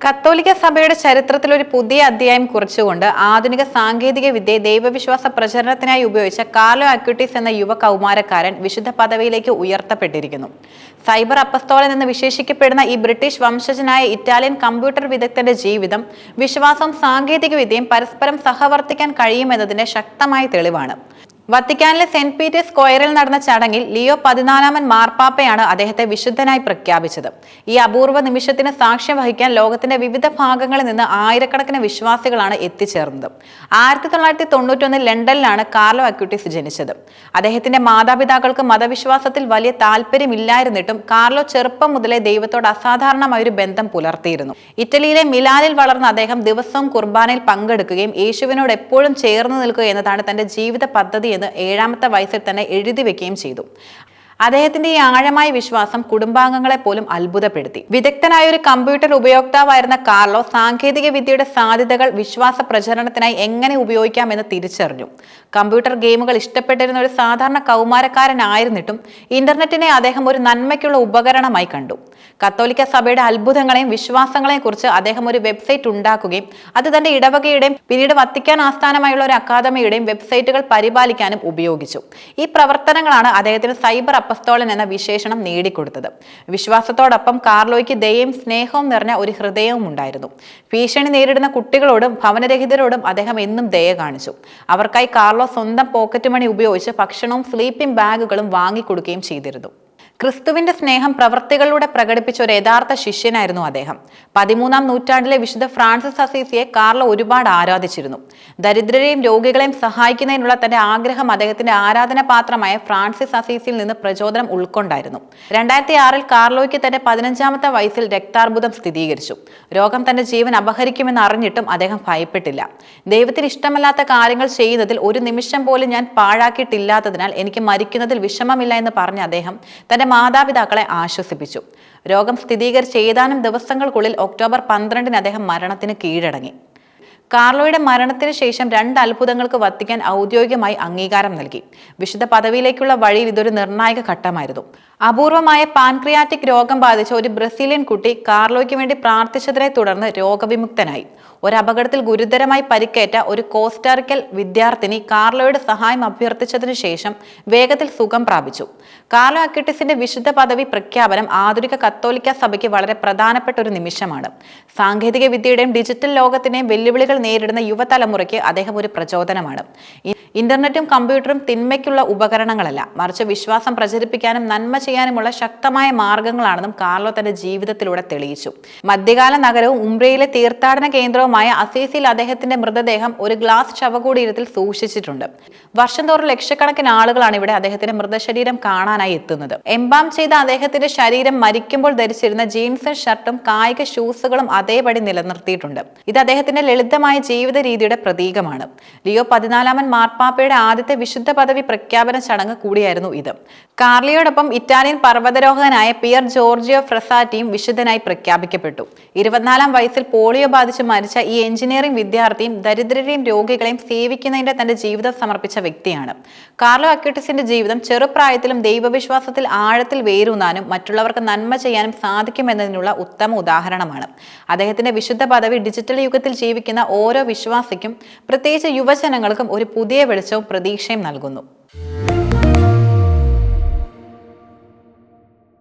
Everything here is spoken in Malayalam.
കത്തോലിക്ക സഭയുടെ ചരിത്രത്തിൽ ഒരു പുതിയ അധ്യായം കുറിച്ചുകൊണ്ട് ആധുനിക സാങ്കേതിക വിദ്യയെ ദൈവവിശ്വാസ പ്രചരണത്തിനായി ഉപയോഗിച്ച കാർലോ അക്യൂട്ടീസ് എന്ന യുവ കൗമാരക്കാരൻ വിശുദ്ധ പദവിയിലേക്ക് ഉയർത്തപ്പെട്ടിരിക്കുന്നു. സൈബർ അപ്പസ്തോലൻ എന്ന് വിശേഷിക്കപ്പെടുന്ന ഈ ബ്രിട്ടീഷ് വംശജനായ ഇറ്റാലിയൻ കമ്പ്യൂട്ടർ വിദഗ്ധന്റെ ജീവിതം വിശ്വാസവും സാങ്കേതിക വിദ്യയും പരസ്പരം സഹവർത്തിക്കാൻ കഴിയുമെന്നതിന്റെ ശക്തമായ തെളിവാണ്. വത്തിക്കാനിലെ സെന്റ് പീറ്റേഴ്സ് സ്ക്വയറിൽ നടന്ന ചടങ്ങിൽ ലിയോ പതിനാലാമൻ മാർപ്പാപ്പയാണ് അദ്ദേഹത്തെ വിശുദ്ധനായി പ്രഖ്യാപിച്ചത്. ഈ അപൂർവ നിമിഷത്തിന് സാക്ഷ്യം വഹിക്കാൻ ലോകത്തിന്റെ വിവിധ ഭാഗങ്ങളിൽ നിന്ന് ആയിരക്കണക്കിന് വിശ്വാസികളാണ് എത്തിച്ചേർന്നത്. ആയിരത്തി തൊള്ളായിരത്തി തൊണ്ണൂറ്റൊന്നിൽ ലണ്ടനിലാണ് കാർലോ അക്യൂട്ടിസ് ജനിച്ചത്. അദ്ദേഹത്തിന്റെ മാതാപിതാക്കൾക്ക് മതവിശ്വാസത്തിൽ വലിയ താല്പര്യമില്ലായിരുന്നിട്ടും കാർലോ ചെറുപ്പം മുതലേ ദൈവത്തോട് അസാധാരണമായ ഒരു ബന്ധം പുലർത്തിയിരുന്നു. ഇറ്റലിയിലെ മിലാനിൽ വളർന്ന അദ്ദേഹം ദിവസവും കുർബാനയിൽ പങ്കെടുക്കുകയും യേശുവിനോട് എപ്പോഴും ചേർന്ന് നിൽക്കുക എന്നതാണ് തന്റെ ജീവിത പദ്ധതി എന്ന് ഏഴാമത്തെ വയസ്സിൽ തന്നെ എഴുതി വെക്കുകയും ചെയ്തു. അദ്ദേഹത്തിന്റെ ഈ ആഴമായ വിശ്വാസം കുടുംബാംഗങ്ങളെ പോലും അത്ഭുതപ്പെടുത്തി. വിദഗ്ധനായ ഒരു കമ്പ്യൂട്ടർ ഉപയോക്താവായിരുന്ന കാർലോ സാങ്കേതിക വിദ്യയുടെ സാധ്യതകൾ വിശ്വാസ പ്രചരണത്തിനായി എങ്ങനെ ഉപയോഗിക്കാമെന്ന് തിരിച്ചറിഞ്ഞു. കമ്പ്യൂട്ടർ ഗെയിമുകൾ ഇഷ്ടപ്പെട്ടിരുന്ന ഒരു സാധാരണ കൗമാരക്കാരനായിരുന്നിട്ടും ഇന്റർനെറ്റിനെ അദ്ദേഹം ഒരു നന്മയ്ക്കുള്ള ഉപകരണമായി കണ്ടു. കത്തോലിക്ക സഭയുടെ അത്ഭുതങ്ങളെയും വിശ്വാസങ്ങളെയും കുറിച്ച് അദ്ദേഹം ഒരു വെബ്സൈറ്റ് ഉണ്ടാക്കുകയും അത് തന്റെ ഇടവകയുടെയും പിന്നീട് വത്തിക്കാൻ ആസ്ഥാനമായുള്ള ഒരു അക്കാദമിയുടെയും വെബ്സൈറ്റുകൾ പരിപാലിക്കാനും ഉപയോഗിച്ചു. ഈ പ്രവർത്തനങ്ങളാണ് അദ്ദേഹത്തിന് സൈബർ അപ്പസ്തോലൻ എന്ന വിശേഷണം നേടിക്കൊടുത്തത്. വിശ്വാസത്തോടൊപ്പം കാർലോയ്ക്ക് ദയയും സ്നേഹവും നിറഞ്ഞ ഒരു ഹൃദയവും ഉണ്ടായിരുന്നു. ഭീഷണി നേരിടുന്ന കുട്ടികളോടും ഭവനരഹിതരോടും അദ്ദേഹം എന്നും ദയ കാണിച്ചു. അവർക്കായി കാർലോ സ്വന്തം പോക്കറ്റ് മണി ഉപയോഗിച്ച് ഭക്ഷണവും സ്ലീപ്പിംഗ് ബാഗുകളും വാങ്ങിക്കൊടുക്കുകയും ചെയ്തിരുന്നു. ക്രിസ്തുവിന്റെ സ്നേഹം പ്രവൃത്തികളിലൂടെ പ്രകടിപ്പിച്ച ഒരു യഥാർത്ഥ ശിഷ്യനായിരുന്നു അദ്ദേഹം. പതിമൂന്നാം നൂറ്റാണ്ടിലെ വിശുദ്ധ ഫ്രാൻസിസ് അസീസിയെ കാർലോ ഒരുപാട് ആരാധിച്ചിരുന്നു. ദരിദ്രരെയും രോഗികളെയും സഹായിക്കുന്നതിനുള്ള തന്റെ ആഗ്രഹം അദ്ദേഹത്തിന്റെ ആരാധന പാത്രമായ ഫ്രാൻസിസ് അസീസിൽ നിന്ന് പ്രചോദനം ഉൾക്കൊണ്ടായിരുന്നു. രണ്ടായിരത്തി ആറിൽ കാർലോയ്ക്ക് തന്റെ പതിനഞ്ചാമത്തെ വയസ്സിൽ രക്താർബുദം സ്ഥിരീകരിച്ചു. രോഗം തന്റെ ജീവൻ അപഹരിക്കുമെന്ന് അറിഞ്ഞിട്ടും അദ്ദേഹം ഭയപ്പെട്ടില്ല. ദൈവത്തിന് ഇഷ്ടമല്ലാത്ത കാര്യങ്ങൾ ചെയ്യുന്നതിൽ ഒരു നിമിഷം പോലും ഞാൻ പാഴാക്കിയിട്ടില്ലാത്തതിനാൽ എനിക്ക് മരിക്കുന്നതിൽ വിഷമമില്ല എന്ന് പറഞ്ഞ അദ്ദേഹം തന്റെ മാതാപിതാക്കളെ ആശ്വസിപ്പിച്ചു. രോഗം സ്ഥിരീകരിച്ച ഏതാനും ദിവസങ്ങൾക്കുള്ളിൽ ഒക്ടോബർ പന്ത്രണ്ടിന് അദ്ദേഹം മരണത്തിന് കീഴടങ്ങി. കാർലോയുടെ മരണത്തിന് ശേഷം രണ്ട് അത്ഭുതങ്ങൾക്ക് വത്തിക്കാൻ ഔദ്യോഗികമായി അംഗീകാരം നൽകി. വിശുദ്ധ പദവിയിലേക്കുള്ള വഴിയിൽ ഇതൊരു നിർണായക ഘട്ടമായിരുന്നു. അപൂർവമായ പാൻക്രിയാറ്റിക് രോഗം ബാധിച്ച ഒരു ബ്രസീലിയൻ കുട്ടി കാർലോയ്ക്ക് വേണ്ടി പ്രാർത്ഥിച്ചതിനെ തുടർന്ന് രോഗവിമുക്തനായി. ഒരു ഗുരുതരമായി പരിക്കേറ്റ ഒരു കോസ്റ്റാറിക്കൽ വിദ്യാർത്ഥിനി കാർലോയുടെ സഹായം അഭ്യർത്ഥിച്ചതിനു ശേഷം വേഗത്തിൽ സുഖം പ്രാപിച്ചു. കാർലോ അക്യൂട്ടിസിന്റെ വിശുദ്ധ പദവി പ്രഖ്യാപനം ആധുനിക കത്തോലിക്ക സഭയ്ക്ക് വളരെ പ്രധാനപ്പെട്ട ഒരു നിമിഷമാണ്. സാങ്കേതിക വിദ്യയുടെയും ഡിജിറ്റൽ ലോകത്തിന്റെയും വെല്ലുവിളികൾ നേരിടുന്ന യുവതലമുറയ്ക്ക് അദ്ദേഹം ഒരു പ്രചോദനമാണ്. ഇന്റർനെറ്റും കമ്പ്യൂട്ടറും തിന്മയ്ക്കുള്ള ഉപകരണങ്ങളല്ല മറിച്ച് വിശ്വാസം പ്രചരിപ്പിക്കാനും നന്മ ചെയ്യാനുമുള്ള ശക്തമായ മാർഗങ്ങളാണെന്നും കാർലോ തന്റെ ജീവിതത്തിലൂടെ തെളിയിച്ചു. മധ്യകാല നഗരവും ഉംബ്രയിലെ തീർത്ഥാടന കേന്ദ്രവുമായ അസീസിൽ അദ്ദേഹത്തിന്റെ മൃതദേഹം ഒരു ഗ്ലാസ് ശവകൂടീരത്തിൽ സൂക്ഷിച്ചിട്ടുണ്ട്. വർഷം തോറും ലക്ഷക്കണക്കിന് ആളുകളാണ് ഇവിടെ അദ്ദേഹത്തിന്റെ മൃതശരീരം കാണാനായി എത്തുന്നത്. എംബാം ചെയ്ത അദ്ദേഹത്തിന്റെ ശരീരം മരിക്കുമ്പോൾ ധരിച്ചിരുന്ന ജീൻസും ഷർട്ടും കായിക ഷൂസുകളും അതേപടി നിലനിർത്തിയിട്ടുണ്ട്. ഇത് അദ്ദേഹത്തിന്റെ ലളിതമായ ജീവിത രീതിയുടെ പ്രതീകമാണ്. ലിയോ പതിനാലാമൻ മാർപ്പാപ്പയുടെ ആദ്യത്തെ വിശുദ്ധ പദവി പ്രഖ്യാപന ചടങ്ങ് കൂടിയായിരുന്നു ഇത്. കാർലിയോടൊപ്പം ഇറ്റാലിയൻ പർവതരോഹകനായ പിയർ ജോർജിയോ ഫ്രസാറ്റിയും വിശുദ്ധനായി പ്രഖ്യാപിക്കപ്പെട്ടു. ഇരുപത്തിനാലാം വയസ്സിൽ പോളിയോ ബാധിച്ച് മരിച്ച ഈ എഞ്ചിനീയറിംഗ് വിദ്യാർത്ഥിയും ദരിദ്രരെയും രോഗികളെയും സേവിക്കുന്നതിന്റെ തന്റെ ജീവിതം സമർപ്പിച്ച വ്യക്തിയാണ്. കാർലോ അക്യൂട്ടിസിന്റെ ജീവിതം ചെറുപ്രായത്തിലും ദൈവവിശ്വാസത്തിൽ ആഴത്തിൽ വേരൂന്നാനും മറ്റുള്ളവർക്ക് നന്മ ചെയ്യാനും സാധിക്കുമെന്നതിനുള്ള ഉത്തമ ഉദാഹരണമാണ്. അദ്ദേഹത്തിന്റെ വിശുദ്ധ പദവി ഡിജിറ്റൽ യുഗത്തിൽ ജീവിക്കുന്ന ഓരോ വിശ്വാസിക്കും പ്രത്യേകിച്ച് യുവജനങ്ങൾക്കും ഒരു പുതിയ വെളിച്ചവും പ്രതീക്ഷയും നൽകുന്നു.